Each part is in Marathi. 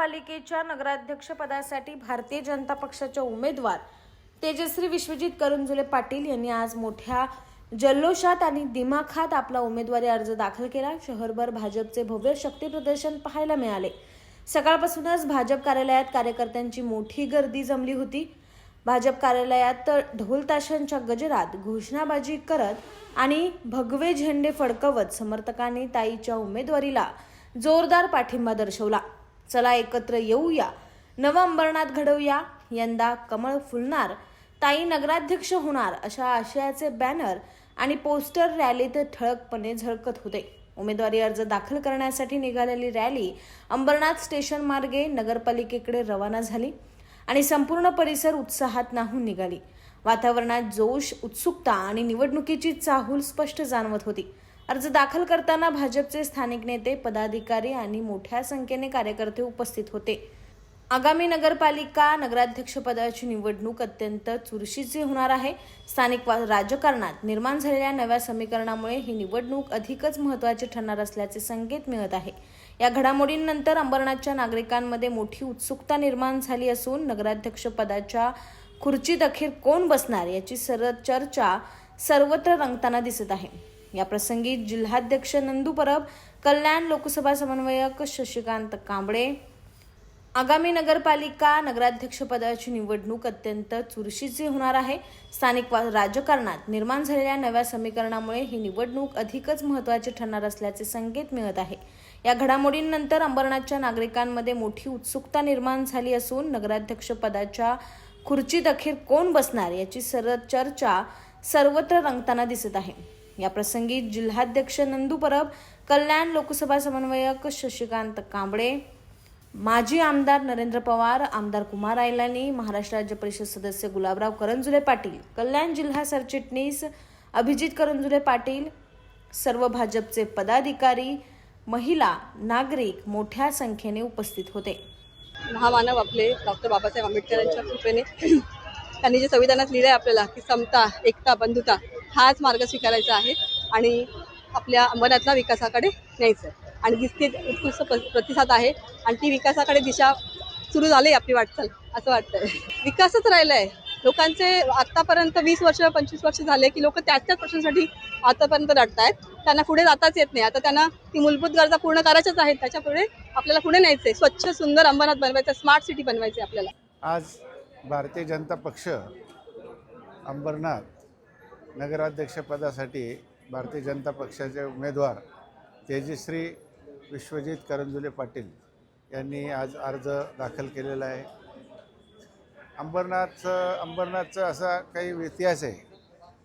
नगरपालिकेच्या नगराध्यक्षपदासाठी भारतीय जनता पक्षाच्या उमेदवार तेजश्री विश्वजित करंजुले पाटील यांनी आज मोठ्या जल्लोषात आणि दिमाखात आपला उमेदवारी अर्ज दाखल केला. शहरभर भाजपचे भव्य शक्ती प्रदर्शन पाहायला मिळाले. सकाळपासूनच भाजप कार्यालयात कार्यकर्त्यांची मोठी गर्दी जमली होती. भाजप कार्यालयात ढोल ताशांच्या गजरात घोषणाबाजी करत आणि भगवे झेंडे फडकवत समर्थकांनी ताईच्या उमेदवारीला जोरदार पाठिंबा दर्शवला. चला एकत्र येऊया. नव अंबरनाथ घडवूया. यंदा कमळ फुलणार. ताई नगराध्यक्ष होणार अशा आशयाचे बॅनर आणि पोस्टर रॅलीत ठळकपणे झळकत होते. उमेदवारी अर्ज दाखल करण्यासाठी निघालेली रॅली अंबरनाथ स्टेशन मार्गे नगरपालिकेकडे रवाना झाली आणि संपूर्ण परिसर उत्साहात नाहून निघाली. वातावरणात जोश उत्सुकता आणि निवडणुकीची चाहूल स्पष्ट जाणवत होती. अर्ज दाखल करताना भाजपचे स्थानिक नेते पदाधिकारी आणि मोठ्या संख्येने कार्यकर्ते उपस्थित होते. आगामी नगरपालिका नगराध्यक्षपदाची निवडणूक अत्यंत चुरशीची होणार आहे. स्थानिक वा- राजकारणात निर्माण झालेल्या नव्या समीकरणामुळे ही निवडणूक अधिकच महत्त्वाची ठरणार असल्याचे संकेत मिळत आहे. या घडामोडींनंतर अंबरनाथच्या नागरिकांमध्ये मोठी उत्सुकता निर्माण झाली असून नगराध्यक्षपदाच्या खुर्चीत अखेर कोण बसणार याची सर चर्चा सर्वत्र रंगताना दिसत आहे. या प्रसंगी जिल्हाध्यक्ष नंदू परब कल्याण लोकसभा समन्वयक शशिकांत कांबळे आगामी नगरपालिका नगराध्यक्षपदाची निवडणूक अत्यंत चुरशीची होणार आहे. स्थानिक वा- राजकारणात निर्माण झालेल्या नव्या समीकरणामुळे ही निवडणूक अधिकच महत्त्वाची ठरणार असल्याचे संकेत मिळत आहे. या घडामोडींनंतर अंबरनाथच्या नागरिकांमध्ये मोठी उत्सुकता निर्माण झाली असून नगराध्यक्षपदाच्या खुर्चीत अखेर कोण बसणार याची सर चर्चा सर्वत्र रंगताना दिसत आहे. या प्रसंगी जिल्हाध्यक्ष नंदू परब कल्याण लोकसभा समन्वयक शशिकांत कांबळे माजी आमदार नरेंद्र पवार आमदार कुमार आयलानी महाराष्ट्र राज्य परिषद सदस्य गुलाबराव करंजुले पाटील कल्याण जिल्हा सरचिटणीस अभिजित करंजुले पाटील सर्व भाजपचे पदाधिकारी महिला नागरिक मोठ्या संख्येने उपस्थित होते. महामानव आपले डॉक्टर बाबासाहेब आंबेडकरांच्या कृपेने त्यांनी जे संविधानात लिहिलं आहे आपल्याला की समता एकता बंधुता हाच मार्ग स्वीकारायचा आहे आणि आपल्या अंबरनाथला विकासाकडे न्यायचं आहे. आणि दिसते उत्कृष्ट प्रतिसाद आहे आणि ती विकासाकडे दिशा सुरू झाली आपली वाटचाल असं वाटतंय. विकासच राहिला आहे लोकांचे आत्तापर्यंत वीस वर्ष पंचवीस वर्ष झाले की लोक त्याच त्याच प्रश्नांसाठी आतापर्यंत रडतायत. त्यांना पुढे जाताच येत नाही. आता त्यांना ती मूलभूत गरजा पूर्ण करायच्याच आहेत. त्याच्यापुढे आपल्याला पुढे न्यायचं आहे. स्वच्छ सुंदर अंबरनाथ बनवायचं स्मार्ट सिटी बनवायची आपल्याला. आज भारतीय जनता पक्ष अंबरनाथ नगराध्यक्षपदासाठी भारतीय जनता पक्षाचे उमेदवार तेजश्री विश्वजित करंजुले पाटील यांनी आज अर्ज दाखल केलेला आहे. अंबरनाथचं अंबरनाथचा असा काही इतिहास आहे.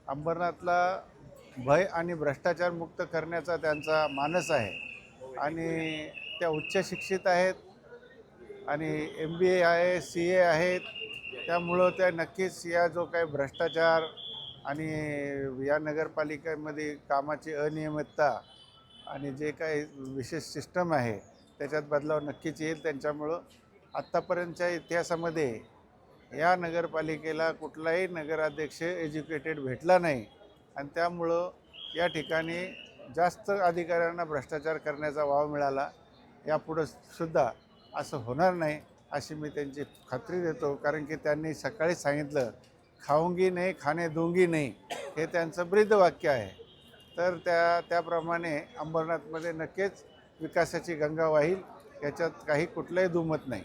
अंबरनाथला भय आणि भ्रष्टाचार मुक्त करण्याचा त्यांचा मानस आहे आणि त्या उच्च शिक्षित आहेत आणि एम बी ए आहे सी ए आहेत. त्यामुळं त्या नक्कीच या जो काही भ्रष्टाचार आणि या नगरपालिकेमध्ये कामाची अनियमितता आणि जे काही विशेष सिस्टम आहे त्याच्यात बदलाव नक्कीच येईल. त्यांच्यामुळं आत्तापर्यंतच्या इतिहासामध्ये या नगरपालिकेला कुठलाही नगराध्यक्ष एज्युकेटेड भेटला नाही आणि त्यामुळं या ठिकाणी जास्त अधिकाऱ्यांना भ्रष्टाचार करण्याचा वाव मिळाला यापुढं सुद्धा असं होणार नाही अशी मी त्यांची खात्री देतो. कारण की त्यांनी सकाळी सांगितलं खाऊंगी नाही खाणे दूंगी नाही हे त्यांचं ब्रीदवाक्य आहे. तर त्या त्याप्रमाणे अंबरनाथमध्ये नक्कीच विकासाची गंगा वाहील याच्यात काही कुठलंही दुमत नाही.